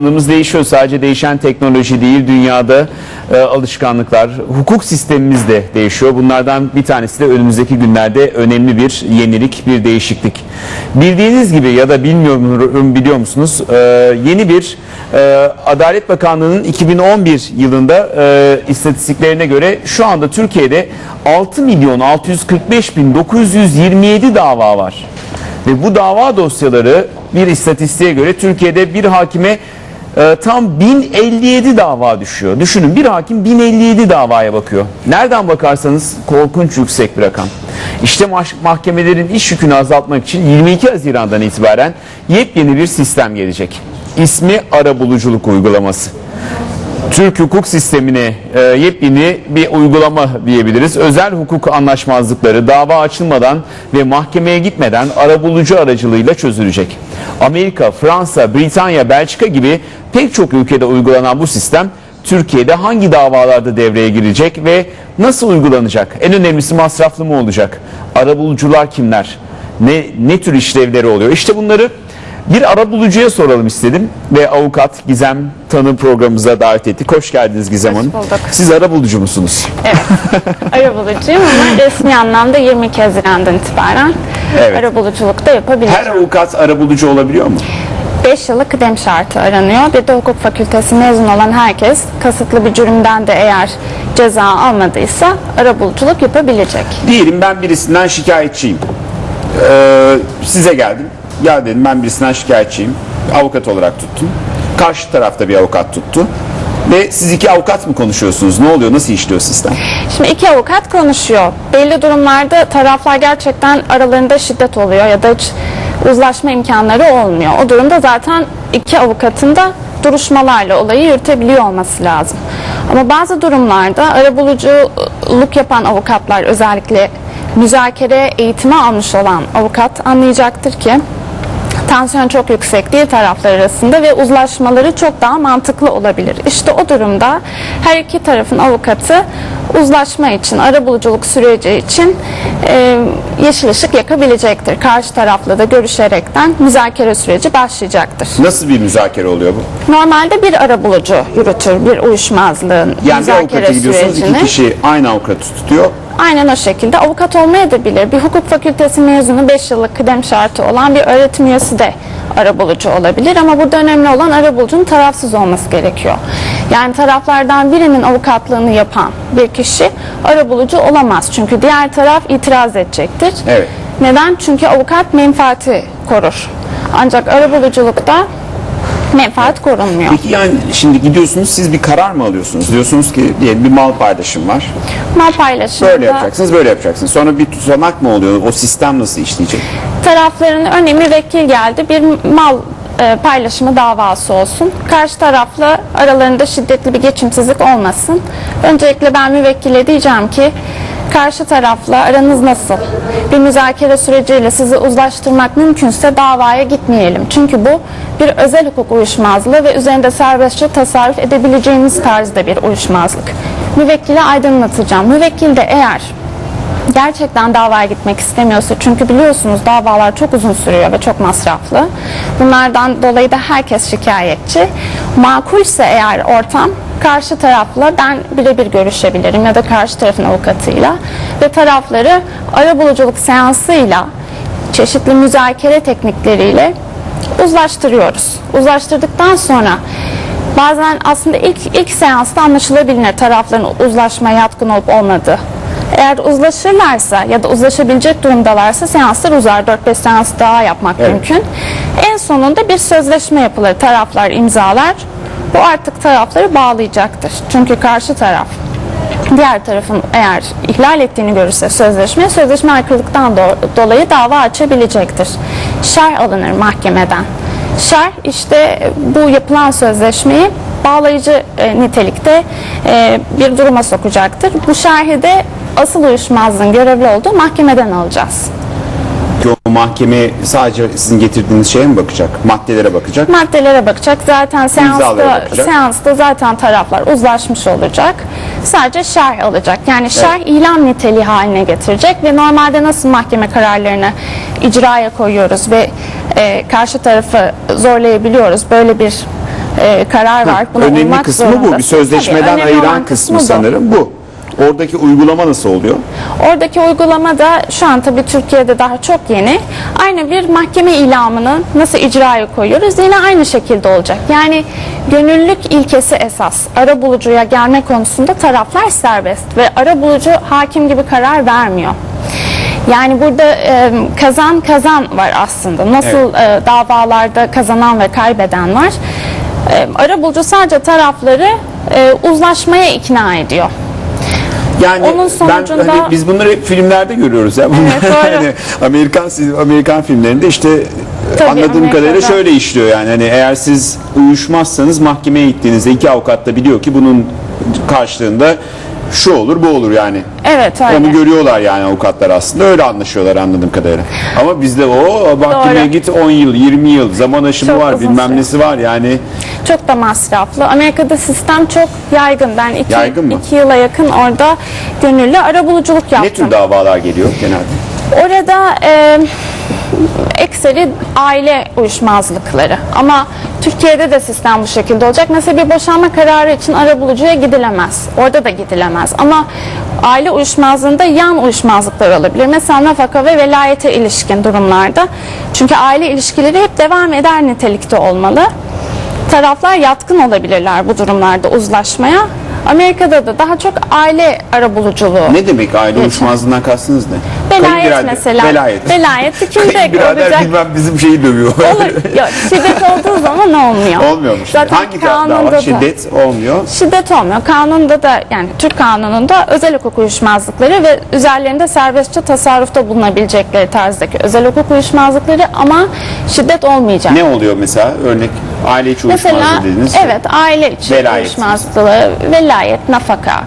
Alışkanlığımız değişiyor. Sadece değişen teknoloji değil, dünyada e, alışkanlıklar, hukuk sistemimiz de değişiyor. Bunlardan bir tanesi de önümüzdeki günlerde önemli bir yenilik, bir değişiklik. Bildiğiniz gibi ya da bilmiyorum biliyor musunuz? e, yeni bir e, Adalet Bakanlığı'nın 2011 yılında e, istatistiklerine göre şu anda Türkiye'de 6 milyon 645 bin 927 dava var. Ve bu dava dosyaları bir istatistiğe göre Türkiye'de bir hakime e, tam 1057 dava düşüyor. Düşünün bir hakim 1057 davaya bakıyor. Nereden bakarsanız korkunç yüksek bir rakam. İşte mah- mahkemelerin iş yükünü azaltmak için 22 Haziran'dan itibaren yepyeni bir sistem gelecek. İsmi arabuluculuk uygulaması. Türk hukuk sistemine e, yepyeni bir uygulama diyebiliriz. Özel hukuk anlaşmazlıkları dava açılmadan ve mahkemeye gitmeden arabulucu aracılığıyla çözülecek. Amerika, Fransa, Britanya, Belçika gibi pek çok ülkede uygulanan bu sistem Türkiye'de hangi davalarda devreye girecek ve nasıl uygulanacak? En önemlisi masraflı mı olacak? Arabulucular kimler? Ne, ne tür işlevleri oluyor? İşte bunları bir arabulucuya soralım istedim ve avukat Gizem Tanı programımıza davet ettik. Hoş geldiniz Gizem Hoş Hanım. bulduk. Siz arabulucu musunuz? Arabulucuyum ama resmi anlamda 22 Haziran'dan itibaren Evet. arabuluculuk da yapabilirim. Her avukat arabulucu olabiliyor mu? 5 yıllık kıdem şartı aranıyor. Bir de hukuk fakültesi mezun olan herkes kasıtlı bir cürümden de eğer ceza almadıysa arabuluculuk yapabilecek. Diyelim ben birisinden şikayetçiyim. Ee, size geldim. Ya dedim ben birisinden şikayetçiyim. Avukat olarak tuttum. Karşı tarafta bir avukat tuttu. Ve siz iki avukat mı konuşuyorsunuz? Ne oluyor? Nasıl işliyor sistem? Şimdi iki avukat konuşuyor. Belli durumlarda taraflar gerçekten aralarında şiddet oluyor ya da hiç uzlaşma imkanları olmuyor. O durumda zaten iki avukatın da duruşmalarla olayı yürütebiliyor olması lazım. Ama bazı durumlarda arabuluculuk yapan avukatlar özellikle müzakere eğitimi almış olan avukat anlayacaktır ki tansiyon çok yüksek değil taraflar arasında ve uzlaşmaları çok daha mantıklı olabilir. İşte o durumda her iki tarafın avukatı uzlaşma için, arabuluculuk süreci için e, yeşil ışık yakabilecektir. Karşı tarafla da görüşerekten müzakere süreci başlayacaktır. Nasıl bir müzakere oluyor bu? Normalde bir arabulucu yürütür bir uyuşmazlığın Yani bir müzakere avukata gidiyorsunuz sürecini. iki kişi aynı avukatı tutuyor. Aynen o şekilde. Avukat olmaya da bilir. Bir hukuk fakültesi mezunu 5 yıllık kıdem şartı olan bir öğretim üyesi de arabulucu olabilir. Ama burada önemli olan arabulucunun tarafsız olması gerekiyor. Yani taraflardan birinin avukatlığını yapan bir kişi arabulucu olamaz. Çünkü diğer taraf itiraz edecektir. Evet. Neden? Çünkü avukat menfaati korur. Ancak arabuluculukta menfaat korunmuyor. Peki yani şimdi gidiyorsunuz siz bir karar mı alıyorsunuz? Diyorsunuz ki diyelim bir mal paylaşım var. Mal paylaşımında Böyle yapacaksınız, böyle yapacaksınız. Sonra bir tutanak mı oluyor? O sistem nasıl işleyecek? tarafların önemli vekil geldi. Bir mal e, paylaşımı davası olsun. Karşı tarafla aralarında şiddetli bir geçimsizlik olmasın. Öncelikle ben müvekkile diyeceğim ki karşı tarafla aranız nasıl? Bir müzakere süreciyle sizi uzlaştırmak mümkünse davaya gitmeyelim. Çünkü bu bir özel hukuk uyuşmazlığı ve üzerinde serbestçe tasarruf edebileceğiniz tarzda bir uyuşmazlık. Müvekkile aydınlatacağım. Müvekkil de eğer gerçekten davaya gitmek istemiyorsa çünkü biliyorsunuz davalar çok uzun sürüyor ve çok masraflı. Bunlardan dolayı da herkes şikayetçi. Makulse eğer ortam karşı tarafla ben birebir görüşebilirim ya da karşı tarafın avukatıyla ve tarafları arabuluculuk seansıyla çeşitli müzakere teknikleriyle uzlaştırıyoruz. Uzlaştırdıktan sonra bazen aslında ilk ilk seansta anlaşılabilir tarafların uzlaşmaya yatkın olup olmadığı. Eğer uzlaşırlarsa ya da uzlaşabilecek durumdalarsa seanslar uzar. 4-5 seans daha yapmak Evet. mümkün. En sonunda bir sözleşme yapılır. Taraflar imzalar. Bu artık tarafları bağlayacaktır. Çünkü karşı taraf diğer tarafın eğer ihlal ettiğini görürse sözleşme, sözleşme aykırılıktan do- dolayı dava açabilecektir. Şer alınır mahkemeden. Şer işte bu yapılan sözleşmeyi bağlayıcı e, nitelikte e, bir duruma sokacaktır. Bu şerhi de asıl uyuşmazlığın görevli olduğu mahkemeden alacağız. Ki o mahkeme sadece sizin getirdiğiniz şeye mi bakacak? Maddelere bakacak. Maddelere bakacak. Zaten seansta, bakacak. seansta zaten taraflar uzlaşmış olacak. Sadece şerh alacak. Yani şerh ilan niteliği haline getirecek ve normalde nasıl mahkeme kararlarını icraya koyuyoruz ve e, karşı tarafı zorlayabiliyoruz. Böyle bir e, karar var. Buna Önemli kısmı bu. Bir sözleşmeden Tabii, ayıran kısmı bu. sanırım bu. Oradaki uygulama nasıl oluyor? Oradaki uygulama da şu an tabii Türkiye'de daha çok yeni. Aynı bir mahkeme ilamını nasıl icraya koyuyoruz yine aynı şekilde olacak. Yani gönüllülük ilkesi esas. Ara bulucuya gelme konusunda taraflar serbest ve ara bulucu hakim gibi karar vermiyor. Yani burada e, kazan kazan var aslında. Nasıl e, davalarda kazanan ve kaybeden var. E, ara bulucu sadece tarafları e, uzlaşmaya ikna ediyor. Yani Onun sonucunda- ben hani biz bunları hep filmlerde görüyoruz ya. Bunlar Evet, hani Amerikan Amerikan filmlerinde işte Tabii, anladığım Amerika'da. kadarıyla şöyle işliyor yani hani eğer siz uyuşmazsanız mahkemeye gittiğinizde iki avukat da biliyor ki bunun karşılığında şu olur bu olur yani. Evet öyle. Onu görüyorlar yani avukatlar aslında öyle anlaşıyorlar anladığım kadarıyla. Ama bizde o mahkemeye Doğru. git 10 yıl 20 yıl zaman aşımı Çok var uzun bilmem süre. nesi var yani Çok da masraflı. Amerika'da sistem çok yaygın. Ben iki, Yaygın mı? iki yıla yakın orada gönüllü arabuluculuk ne yaptım. tür davalar geliyor genelde? Orada e, ekseri aile uyuşmazlıkları. Ama Türkiye'de de sistem bu şekilde olacak. Mesela bir boşanma kararı için arabulucuya gidilemez. Orada da gidilemez. Ama aile uyuşmazlığında yan uyuşmazlıklar olabilir. Mesela nafaka ve velayete ilişkin durumlarda. Çünkü aile ilişkileri hep devam eder nitelikte olmalı. Taraflar yatkın olabilirler bu durumlarda uzlaşmaya. Amerika'da da daha çok aile arabuluculuğu. Ne demek aile uyuşmazlığından kastınız ne? Velayet Kayınbirader- mesela. Velayet. Velayet kimde olacak? bilmem bizim şeyi dövüyor. Olur. Yok, şiddet olduğu zaman olmuyor. Olmuyormuş. Zaten Hangi kanunda da- Şiddet olmuyor. Şiddet olmuyor. Kanunda da yani Türk kanununda özel hukuk uyuşmazlıkları ve üzerlerinde serbestçe tasarrufta bulunabilecekleri tarzdaki özel hukuk uyuşmazlıkları ama şiddet olmayacak. Ne oluyor mesela? Örnek aile içi uyuşmazlığı dediniz. evet aile içi Velayet. uyuşmazlığı, velayet, nafaka,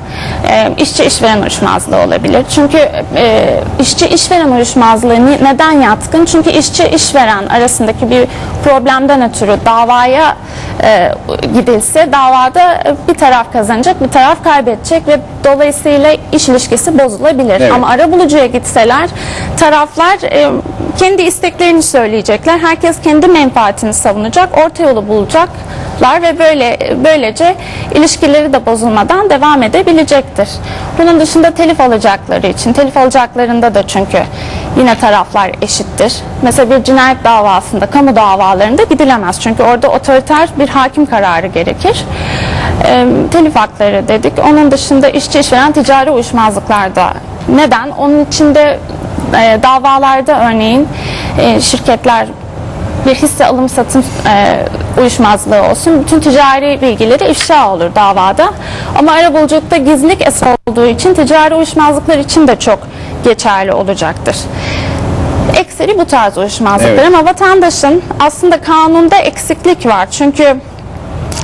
e, işçi işveren uyuşmazlığı olabilir. Çünkü e, işçi işveren uyuşmazlığı neden yatkın? Çünkü işçi işveren arasındaki bir problemden ötürü davaya e, gidilse davada e, bir taraf kazanacak, bir taraf kaybedecek ve dolayısıyla iş ilişkisi bozulabilir. Evet. Ama arabulucuya gitseler taraflar e, kendi isteklerini söyleyecekler. Herkes kendi menfaatini savunacak. Orta yolu bulacaklar ve böyle böylece ilişkileri de bozulmadan devam edebilecektir. Bunun dışında telif alacakları için, telif alacaklarında da çünkü yine taraflar eşittir. Mesela bir cinayet davasında, kamu davalarında gidilemez. Çünkü orada otoriter bir hakim kararı gerekir. E, telif hakları dedik. Onun dışında işçi işveren ticari uyuşmazlıklarda neden? Onun içinde e, davalarda örneğin e, şirketler bir hisse alım satım e, uyuşmazlığı olsun. Bütün ticari bilgileri ifşa olur davada. Ama arabuluculukta gizlilik esas olduğu için ticari uyuşmazlıklar için de çok geçerli olacaktır. Ekseri bu tarz uyuşmazlıklar Evet. ama vatandaşın aslında kanunda eksiklik var. Çünkü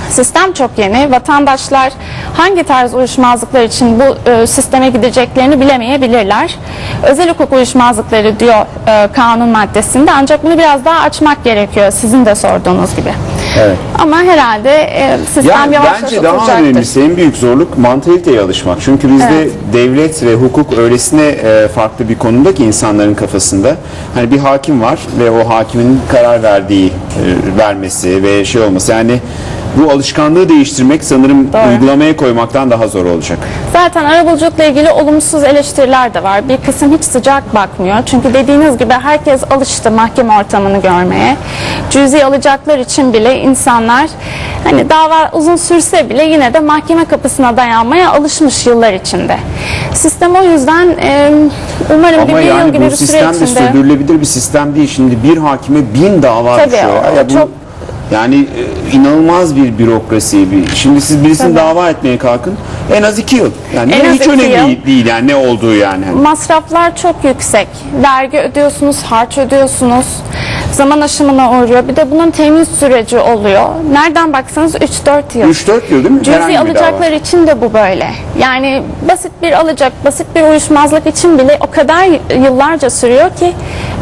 Sistem çok yeni. Vatandaşlar hangi tarz uyuşmazlıklar için bu e, sisteme gideceklerini bilemeyebilirler. Özel hukuk uyuşmazlıkları diyor e, kanun maddesinde ancak bunu biraz daha açmak gerekiyor sizin de sorduğunuz gibi. Evet. Ama herhalde e, sistem Yani yavaş yavaş bence daha oturacaktır. önemlisi en büyük zorluk mantaliteye alışmak. Çünkü bizde Evet. devlet ve hukuk öylesine e, farklı bir konumda ki insanların kafasında. Hani bir hakim var ve o hakimin karar verdiği, e, vermesi ve şey olması. Yani bu alışkanlığı değiştirmek sanırım Doğru. uygulamaya koymaktan daha zor olacak. Zaten arabuluculukla ilgili olumsuz eleştiriler de var. Bir kısım hiç sıcak bakmıyor. Çünkü dediğiniz gibi herkes alıştı mahkeme ortamını görmeye. Cüzi alacaklar için bile insanlar hani dava uzun sürse bile yine de mahkeme kapısına dayanmaya alışmış yıllar içinde. Sistem o yüzden e, umarım bir, Ama bir yıl yani gibi bu bir süre sistem de içinde sürdürülebilir bir sistem değil. Şimdi bir hakime bin dava Tabii, düşüyor. o Ya bu, çok- Yani e, inanılmaz bir bürokrasi. Bir, şimdi siz birisini Tabii. dava etmeye kalkın en az iki yıl. Yani En ne az hiç iki önemli yıl. değil, yani ne olduğu yani. Masraflar çok yüksek. Vergi ödüyorsunuz, harç ödüyorsunuz. Zaman aşımına uğruyor. Bir de bunun temin süreci oluyor. Nereden baksanız 3-4 yıl. 3-4 yıl değil mi? Cüzi Herhangi bir alacaklar dava. için de bu böyle. Yani basit bir alacak, basit bir uyuşmazlık için bile o kadar yıllarca sürüyor ki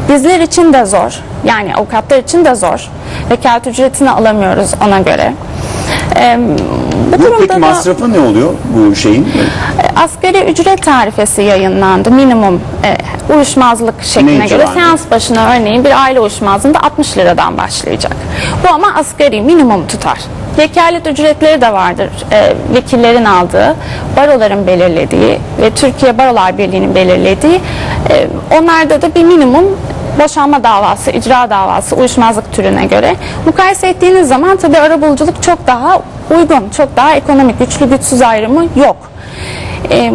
bizler için de zor. Yani avukatlar için de zor. Vekalet ücretini alamıyoruz ona göre. Ee, bu Bu durumda peki da masrafı ne oluyor bu şeyin? e, asgari ücret tarifesi yayınlandı. Minimum e, uyuşmazlık şekline Ne göre seans başına örneğin bir aile uyuşmazlığında 60 liradan başlayacak. Bu ama asgari minimum tutar. Vekalet ücretleri de vardır. E, vekillerin aldığı, baroların belirlediği ve Türkiye Barolar Birliği'nin belirlediği. E, onlarda da bir minimum boşanma davası, icra davası, uyuşmazlık türüne göre. Mukayese ettiğiniz zaman tabii arabuluculuk çok daha uygun, çok daha ekonomik, güçlü güçsüz ayrımı yok. E,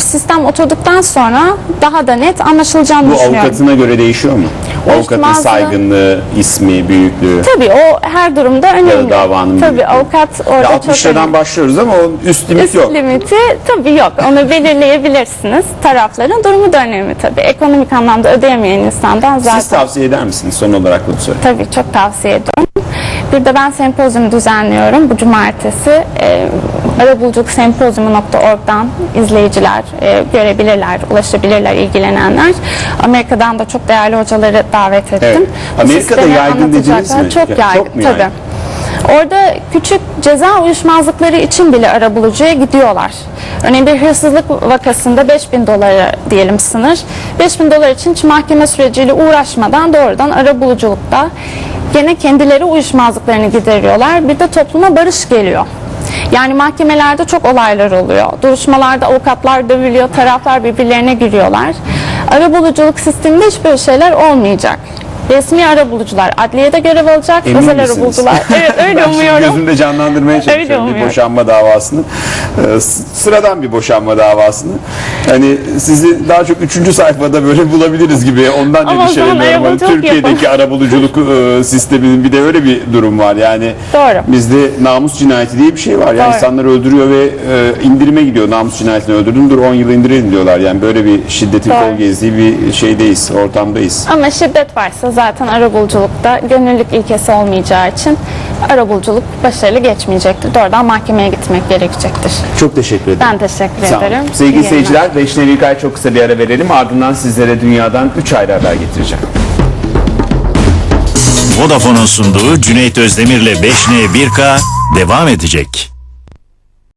sistem oturduktan sonra daha da net anlaşılacağını Bu düşünüyorum. avukatına göre değişiyor mu? Avukatın Uyuşmazlığı- saygınlığı, ismi, büyüklüğü. Tabii o her durumda önemli. davanın tabii büyüklüğü. avukat orada Ya çok 60 liradan önemli. başlıyoruz ama o üst limit Üst yok. limiti tabii yok. Onu belirleyebilirsiniz. Tarafların durumu da önemli tabii. Ekonomik anlamda ödeyemeyen insandan zaten. Siz tavsiye eder misiniz? Son olarak bunu söyle. Tabii çok tavsiye ediyorum. Bir de ben sempozyum düzenliyorum bu cumartesi. E, arabuluculuksempozyumu.org'dan izleyiciler e, görebilirler, ulaşabilirler ilgilenenler. Amerika'dan da çok değerli hocaları davet ettim. Evet. Bu Amerika'da yaygın dediniz mi? Çok Ya, yaygın. çok mu tabii. yaygın? Orada küçük ceza uyuşmazlıkları için bile arabulucuya gidiyorlar. Örneğin bir hırsızlık vakasında 5000 dolara diyelim sınır. 5000 dolar için hiç mahkeme süreciyle uğraşmadan doğrudan arabuluculukta gene kendileri uyuşmazlıklarını gideriyorlar. Bir de topluma barış geliyor. Yani mahkemelerde çok olaylar oluyor. Duruşmalarda avukatlar dövülüyor, taraflar birbirlerine giriyorlar. Arabuluculuk sisteminde hiç böyle şeyler olmayacak. Resmi arabulucular adliyede görev alacak, Emin özel misiniz? arabulucular. Evet öyle ben umuyorum. gözümde canlandırmaya çalışıyorum bir boşanma davasını. Ee, sıradan bir boşanma davasını. Hani sizi daha çok üçüncü sayfada böyle bulabiliriz gibi. Ondan Ama endişeleniyorum. Hani Türkiye'deki arabuluculuk e, sisteminin bir de öyle bir durum var. Yani Doğru. bizde namus cinayeti diye bir şey var. Yani Doğru. insanlar öldürüyor ve e, indirime gidiyor. Namus cinayetini öldürdün dur 10 yıl indirelim diyorlar. Yani böyle bir şiddetin Doğru. kol gezdiği bir şeydeyiz, ortamdayız. Ama şiddet varsa zaten arabuluculukta gönüllülük ilkesi olmayacağı için arabuluculuk başarılı geçmeyecektir. Doğrudan mahkemeye gitmek gerekecektir. Çok teşekkür ederim. Ben teşekkür Sağ olun. ederim. İyi Sevgili yayınlar. seyirciler, Beşne Vikay çok kısa bir ara verelim. Ardından sizlere dünyadan 3 ayrı haber getireceğim. Vodafone'un sunduğu Cüneyt Özdemir'le 5N 1K devam edecek.